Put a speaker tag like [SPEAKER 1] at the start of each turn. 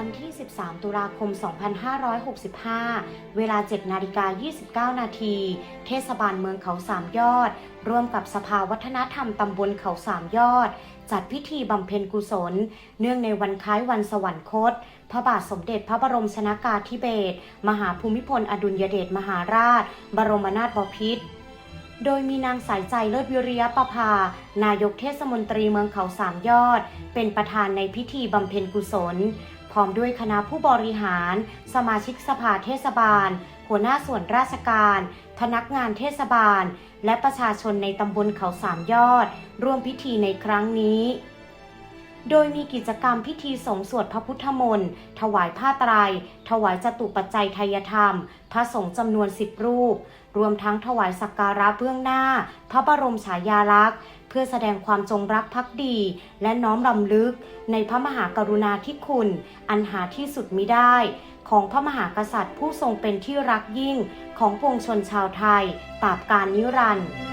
[SPEAKER 1] ันที่ 13 ตุลาคม 2565 เวลา 7 นาฬิกา 29 นาที เทศบาลเมืองเขาสามยอด ร่วมกับสภาวัฒนธรรมตำบลเขาสามยอด จัดพิธีบำเพ็ญกุศล เนื่องในวันคล้ายวันสวรรคต พระบาทสมเด็จพระบรมชนากาธิเบศร มหาภูมิพลอดุลยเดชมหาราช บรมนาถบพิตรโดยมีนางสายใจเลิศวิริยประภา นายกเทศมนตรีเมืองเขาสามยอด เป็นประธานในพิธีบำเพ็ญกุศล พร้อมด้วยคณะผู้บริหาร สมาชิกสภาเทศบาล หัวหน้าส่วนราชการ พนักงานเทศบาล และประชาชนในตำบลเขาสามยอด ร่วมพิธีในครั้งนี้ โดยมีกิจกรรมพิธีสงสวดพระพุทธมนต์ ถวายผ้าไตร ถวายจตุปัจจัยไทยธรรม พระสงฆ์จำนวนสิบรูป รวมทั้งถวายสักการะเบื้องหน้า พระบรมฉายาลักษณ์ เพื่อแสดงความจงรักภักดี และน้อมรำลึก ในพระมหากรุณาธิคุณ อันหาที่สุดมิได้ ของพระมหากษัตริย์ผู้ทรงเป็นที่รักยิ่งของปวงชนชาวไทยตราบกาลนิรันดร์